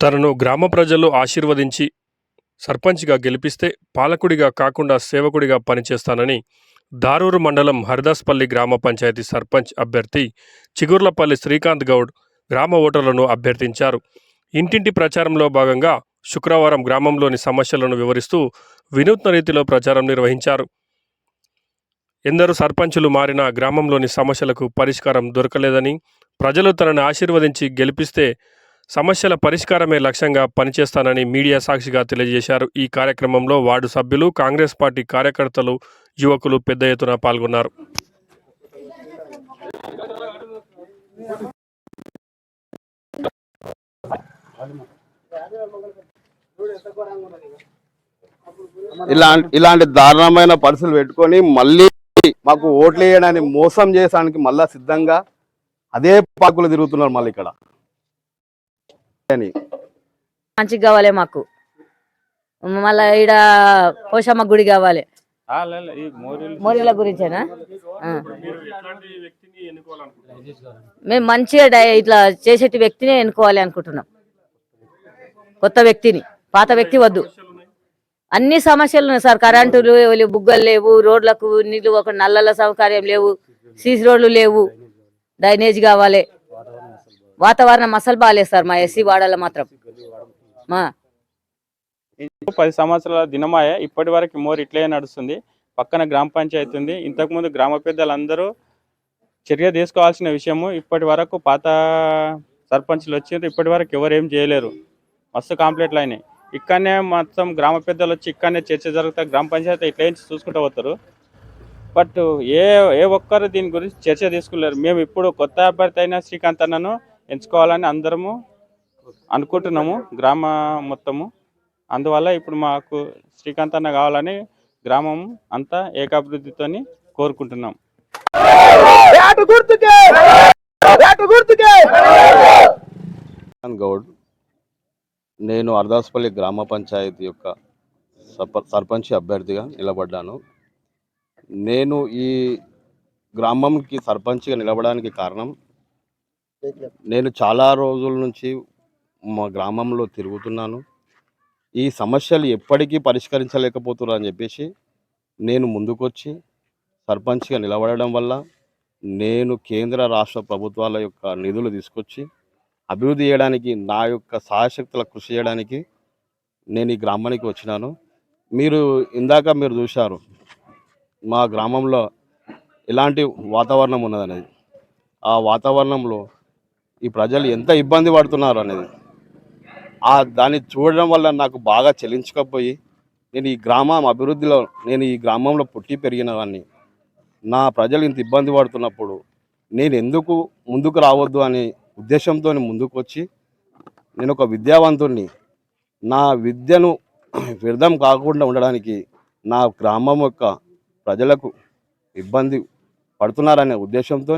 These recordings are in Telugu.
తనను గ్రామ ప్రజలు ఆశీర్వదించి సర్పంచ్గా గెలిపిస్తే పాలకుడిగా కాకుండా సేవకుడిగా పనిచేస్తానని దారూరు మండలం హరిదాస్పల్లి గ్రామ పంచాయతీ సర్పంచ్ అభ్యర్థి చిగుర్లపల్లి శ్రీకాంత్ గౌడ్ గ్రామ ఓటర్లను అభ్యర్థించారు. ఇంటింటి ప్రచారంలో భాగంగా శుక్రవారం గ్రామంలోని సమస్యలను వివరిస్తూ వినూత్న రీతిలో ప్రచారం నిర్వహించారు. ఎందరు సర్పంచులు మారినా గ్రామంలోని సమస్యలకు పరిష్కారం దొరకలేదని ప్రజలు తనను ఆశీర్వదించి గెలిపిస్తే సమస్యల పరిష్కారమే లక్ష్యంగా పనిచేస్తానని మీడియా సాక్షిగా తెలియజేశారు. ఈ కార్యక్రమంలో వార్డు సభ్యులు కాంగ్రెస్ పార్టీ కార్యకర్తలు యువకులు పెద్ద ఎత్తున పాల్గొన్నారు. ఇలాంటి ఇలాంటి దారుణమైన పరిస్థితులు పెట్టుకొని మళ్ళీ మాకు ఓట్లు వేయడానికి మోసం చేయడానికి మళ్ళా సిద్ధంగా అదే పాకులు తిరుగుతున్నారు మళ్ళీ ఇక్కడ. అని. మంచిగా కావాలి మాకు. మళ్ళా ఈడ పోషమ్మ గుడి కావాలి. మోరీల గురించేనా? ఆ. మేము మంచిగా డై- ఇట్లా చేసేటి వ్యక్తిని ఎన్నుకోవాలి అనుకుంటున్నాం. కొత్త వ్యక్తిని. పాత వ్యక్తి వద్దు. అన్ని సమస్యలు ఉన్నాయి సార్. కరెంటులు బుగ్గలు లేవు రోడ్లకు నీళ్ళు ఒక నల్లల సౌకర్యం లేవు సీసీ రోడ్లు లేవు. డ్రైనేజ్ కావాలి. వాతావరణం అసలు బాగాలేదు సార్ మా ఎస్సీ వాడాల మాత్రం. మా పది సంవత్సరాల దినమాయ ఇప్పటి వరకు మోర్ ఇట్లే నడుస్తుంది. పక్కన గ్రామ పంచాయతీ ఉంది. ఇంతకుముందు గ్రామ పెద్దలందరూ చర్య తీసుకోవాల్సిన విషయము ఇప్పటి వరకు పాత సర్పంచ్లు వచ్చిండ్రు ఇప్పటి వరకు ఎవరేం ఏం చేయలేరు. మస్తు కాంప్లీట్లు అయినాయి. ఇక్కడనే మొత్తం గ్రామ పెద్దలు వచ్చి ఇక్కడనే చర్చ జరుగుతాయి గ్రామ పంచాయతీ ఇట్లా నుంచి చూసుకుంటూ పోతారు. బట్ ఏ ఏ ఒక్కరు దీని గురించి చర్చ తీసుకోలేరు. మేము ఇప్పుడు కొత్త అభ్యర్థి అయిన శ్రీకాంత్ అన్నను ఎంచుకోవాలని అందరము అనుకుంటున్నాము గ్రామ మొత్తము. అందువల్ల ఇప్పుడు మాకు శ్రీకాంత్ అన్న కావాలని గ్రామం అంతా ఏకాభివృద్ధితోని కోరుకుంటున్నాం. గౌడ్ నేను అర్దాస్పల్లి గ్రామ పంచాయతీ యొక్క సర్ప సర్పంచ్ అభ్యర్థిగా నిలబడ్డాను. నేను ఈ గ్రామంకి సర్పంచ్గా నిలబడడానికి కారణం నేను చాలా రోజుల నుంచి మా గ్రామంలో తిరుగుతున్నాను. ఈ సమస్యలు ఎప్పటికీ పరిష్కరించలేకపోతున్నారు అని చెప్పేసి నేను ముందుకొచ్చి సర్పంచ్గా నిలబడడం వల్ల నేను కేంద్ర రాష్ట్ర ప్రభుత్వాల యొక్క నిధులు తీసుకొచ్చి అభివృద్ధి చేయడానికి నా యొక్క సహాయశక్తుల కృషి చేయడానికి నేను ఈ గ్రామానికి వచ్చినాను. మీరు ఇందాక మీరు చూశారు మా గ్రామంలో ఎలాంటి వాతావరణం ఉన్నదనేది. ఆ వాతావరణంలో ఈ ప్రజలు ఎంత ఇబ్బంది పడుతున్నారు అనేది. ఆ దాన్ని చూడడం వల్ల నాకు బాగా చెల్లించకపోయి నేను ఈ గ్రామం అభివృద్ధిలో నేను ఈ గ్రామంలో పుట్టి పెరిగిన వాడిని నా ప్రజలు ఇంత ఇబ్బంది పడుతున్నప్పుడు నేను ఎందుకు ముందుకు రావద్దు అనే ఉద్దేశంతో ముందుకు వచ్చి నేను ఒక విద్యావంతుణ్ణి నా విద్యను వ్యర్థం కాకుండా ఉండడానికి నా గ్రామం యొక్క ప్రజలకు ఇబ్బంది పడుతున్నారనే ఉద్దేశంతో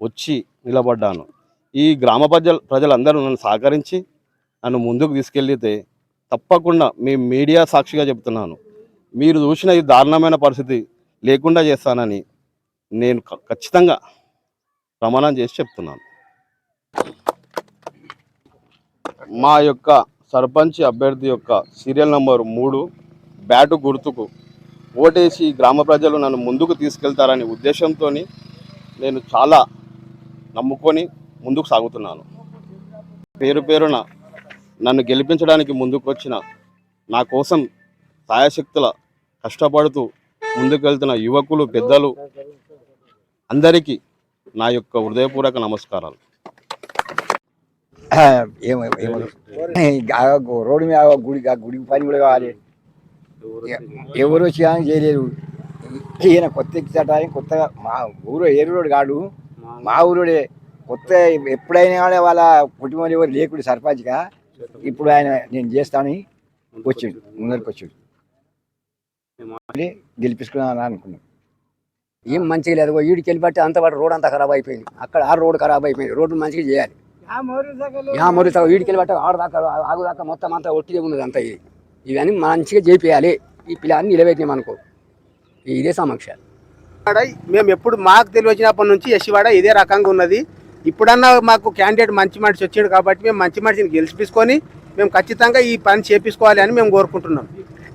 వచ్చి నిలబడ్డాను. ఈ గ్రామ ప్రజలు ప్రజలందరూ నన్ను సహకరించి నన్ను ముందుకు తీసుకెళ్తే తప్పకుండా మీ మీడియా సాక్షిగా చెప్తున్నాను మీరు చూసిన ఈ దారుణమైన పరిస్థితి లేకుండా చేస్తానని నేను ఖచ్చితంగా ప్రమాణం చేసి చెప్తున్నాను. మా యొక్క సర్పంచ్ అభ్యర్థి యొక్క సీరియల్ నంబర్ మూడు బ్యాటు గుర్తుకు ఓటేసి గ్రామ ప్రజలు నన్ను ముందుకు తీసుకెళ్తారనే ఉద్దేశంతో నేను చాలా నమ్ముకొని ముందుకు సాగుతున్నాను పేరు పేరున నన్ను గెలిపించడానికి ముందుకు వచ్చిన నా కోసం సాయశక్తుల కష్టపడుతూ ముందుకు వెళ్తున్న యువకులు పెద్దలు అందరికీ నా యొక్క హృదయపూర్వక నమస్కారాలు రోడ్డు మీద గుడి గుడి పని కూడా కావాలి ఎవరు వచ్చి కానీ చేయలేరు ఈయన కొత్త ఎక్కిచటానికి కొత్తగా మా ఊరు ఏరులోడు కాడు మా ఊరుడే కొత్త ఎప్పుడైనా కానీ వాళ్ళ కుటుంబంలో ఎవరు లేకుడు సర్పంచ్గా ఇప్పుడు ఆయన నేను చేస్తానని వచ్చిండు ముందరికి వచ్చిండు. గెలిపించుకున్నాను అనుకున్నాను ఏం మంచిగా లేదు వీడికి వెళ్ళిబట్టి అంత పాటు రోడ్ అంతా ఖరాబ్ అయిపోయింది. అక్కడ ఆ రోడ్ ఖరాబ్ అయిపోయింది రోడ్డు మంచిగా చేయాలి. యా మొరి దాకా వీడికి వెళ్ళిబట్టి ఆడ దాకా ఆగు దాకా మొత్తం అంతా ఒట్టిగా ఉన్నది అంతా ఇది. ఇవన్నీ మంచిగా చేపియాలి. ఈ పిల్లని నిలబెట్టినాం అనుకో. ఇదే సమక్ష వాడ మేము ఎప్పుడు మాకు తెలివచ్చినప్పటి నుంచి యశివాడ ఇదే రకంగా ఉన్నది. ఇప్పుడన్నా మాకు క్యాండిడేట్ మంచి మనిషి వచ్చాడు కాబట్టి మేము మంచి మనిషిని గెలిచిపించుకొని మేము ఖచ్చితంగా ఈ పని చేపించుకోవాలి అని మేము కోరుకుంటున్నాం.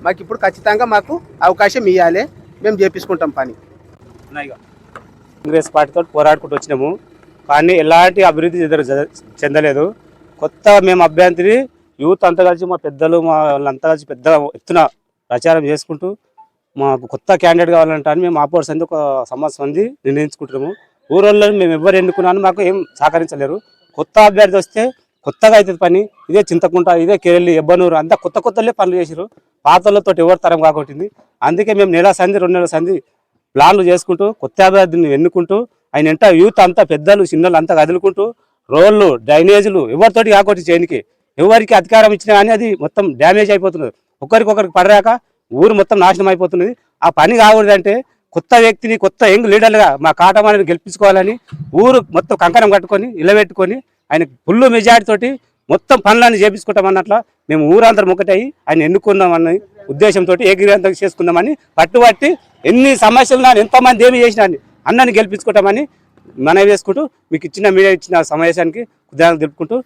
మాకు ఇప్పుడు ఖచ్చితంగా మాకు అవకాశం ఇవ్వాలి మేము చేపించుకుంటాం పని. కాంగ్రెస్ పార్టీతో పోరాడుకుంటూ వచ్చినాము. కానీ ఎలాంటి అభివృద్ధి చెందలేదు. కొత్త మేము అభ్యర్థిని యూత్ అంతా కలిసి మా పెద్దలు మా వాళ్ళంతా కలిసి పెద్ద ఎత్తున ప్రచారం చేసుకుంటూ మాకు కొత్త క్యాండిడేట్ కావాలంటే అని మేము ఆపోర్స్ అనేది ఒక సంవత్సరం ఉంది నిర్ణయించుకుంటున్నాము. ఊరోళ్ళు మేము ఎవరు ఎన్నుకున్నాను మాకు ఏం సహకరించలేరు. కొత్త అభ్యర్థి వస్తే కొత్తగా అవుతుంది పని. ఇదే చింతకుంట ఇదే కేరళి ఎబ్బనూరు అంతా కొత్త కొత్తలే పనులు చేసారు పాతలతో ఎవరు తరం కాకొట్టింది అందుకే మేము నెల సంధి రెండు నెలల సంధి ప్లాన్లు చేసుకుంటూ కొత్త అభ్యర్థిని ఎన్నుకుంటూ ఆయన ఎంట యూత్ అంతా పెద్దలు చిన్నలు అంతా కదులుకుంటూ రోడ్లు డ్రైనేజీలు ఎవరితోటి కాకొట్టి చేయనికి. ఎవరికి అధికారం ఇచ్చినా కానీ అది మొత్తం డ్యామేజ్ అయిపోతున్నది. ఒకరికొకరికి పడరాక ఊరు మొత్తం నాశనం అయిపోతున్నది. ఆ పని కాకూడదంటే కొత్త వ్యక్తిని కొత్త యంగ్ లీడర్గా మా కాటమాని గెలిపించుకోవాలని ఊరు మొత్తం కంకణం కట్టుకొని ఇలబెట్టుకొని ఆయన ఫుల్ మెజారిటీ తోటి మొత్తం పనులన్నీ చేపించుకుంటామన్నట్ల మేము ఊరందరం ఒకటయి ఆయన ఎన్నుకుందామని ఉద్దేశంతో ఏకీగ్రంథం చేసుకుందామని పట్టుబట్టి ఎన్ని సమస్యలు నా ఎంతమంది ఏమి చేసినా అన్నని గెలిపించుకుంటామని మనవి చేసుకుంటూ మీకు ఇచ్చిన మీడియా ఇచ్చిన సమావేశానికి ఉదాహరణ తెలుపుకుంటూ